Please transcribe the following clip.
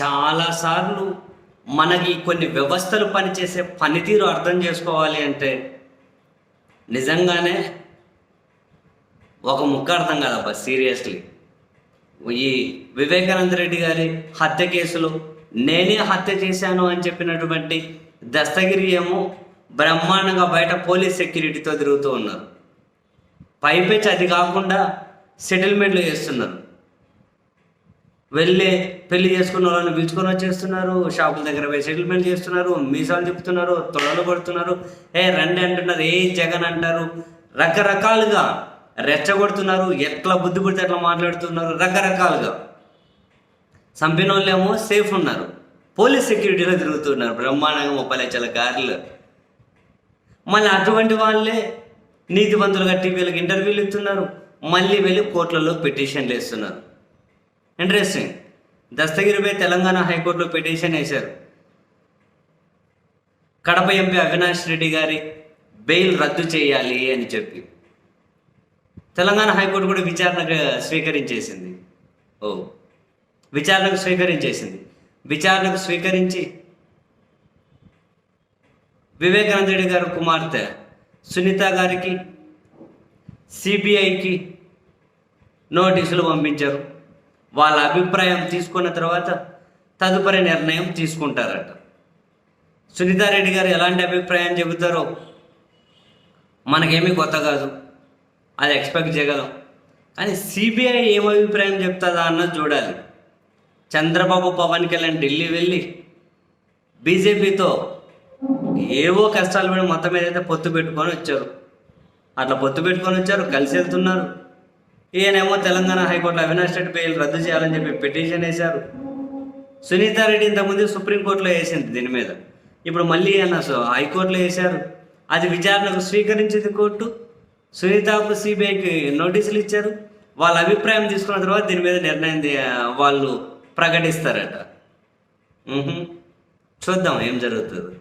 చాలాసార్లు మనకి కొన్ని వ్యవస్థలు పనిచేసే పనితీరు అర్థం చేసుకోవాలి అంటే నిజంగానే ఒక ముక్క అర్థం కాదబ్బా సీరియస్లీ ఈ వివేకానంద రెడ్డి గారి హత్య కేసులో నేనే హత్య చేశాను అని చెప్పినటువంటి దస్తగిరి ఏమో బ్రహ్మాండంగా బయట పోలీస్ సెక్యూరిటీతో తిరుగుతూ ఉన్నారు. పైపెచ్చి అది కాకుండా సెటిల్మెంట్లు చేస్తున్నారు. వెళ్ళి పెళ్ళి చేసుకున్న వాళ్ళని పిలుచుకొని వచ్చేస్తున్నారు షాపుల దగ్గర పోయి సెటిల్మెంట్ చేస్తున్నారు మీసాలు చెప్తున్నారు తొడలు కొడుతున్నారు. ఏ రండి అంటున్నారు ఏ జగన్ అంటారు? రకరకాలుగా రెచ్చగొడుతున్నారు ఎట్లా బుద్ధి పుడితే ఎట్లా మాట్లాడుతున్నారు రకరకాలుగా. చంపిన వాళ్ళేమో సేఫ్ ఉన్నారు. పోలీస్ సెక్యూరిటీలో తిరుగుతున్నారు బ్రహ్మాండంగా ముప్పై లక్షల కార్లు. మళ్ళీ అటువంటి వాళ్ళే నీతివంతులుగా టీవీలకు ఇంటర్వ్యూలు ఇస్తున్నారు. మళ్ళీ వెళ్ళి కోర్టులలో పిటిషన్లు వేస్తున్నారు. ఇంట్రెస్టింగ్ దస్తగిరిపై తెలంగాణ హైకోర్టులో పిటిషన్ వేశారు. కడప ఎంపీ అవినాష్ రెడ్డి గారి బెయిల్ రద్దు చేయాలి అని చెప్పి. తెలంగాణ హైకోర్టు కూడా విచారణకు స్వీకరించేసింది. ఓ విచారణకు స్వీకరించేసింది. విచారణకు స్వీకరించి వివేకానంద రెడ్డి గారి కుమార్తె సునీత గారికి సిబిఐకి నోటీసులు పంపించారు. వాళ్ళ అభిప్రాయం తీసుకున్న తర్వాత తదుపరి నిర్ణయం తీసుకుంటారట. సునీతారెడ్డి గారు ఎలాంటి అభిప్రాయం చెబుతారో మనకేమీ కొత్త కాదు. అది ఎక్స్పెక్ట్ చేయగలం. కానీ సిబిఐ ఏం అభిప్రాయం చెప్తుందా అన్నది చూడాలి. చంద్రబాబు పవన్ కళ్యాణ్ ఢిల్లీ వెళ్ళి బీజేపీతో ఏవో కష్టాలు పడి మొత్తం మీద అయితే పొత్తు పెట్టుకొని వచ్చారు. అట్లా పొత్తు పెట్టుకొని వచ్చారు కలిసి వెళ్తున్నారు. ఈయనేమో తెలంగాణ హైకోర్టులో అవినాష్ రెడ్డి బెయిల్ రద్దు చేయాలని చెప్పి పిటిషన్ వేశారు. సునీతారెడ్డి ఇంతకుముందు సుప్రీంకోర్టులో వేసింది దీని మీద. ఇప్పుడు మళ్ళీ ఆయన హైకోర్టులో వేశారు. అది విచారణకు స్వీకరించింది కోర్టు. సునీతకు సిబిఐకి నోటీసులు ఇచ్చారు. వాళ్ళ అభిప్రాయం తీసుకున్న తర్వాత దీని మీద నిర్ణయం వాళ్ళు ప్రకటిస్తారట. చూద్దాం ఏం జరుగుతుంది.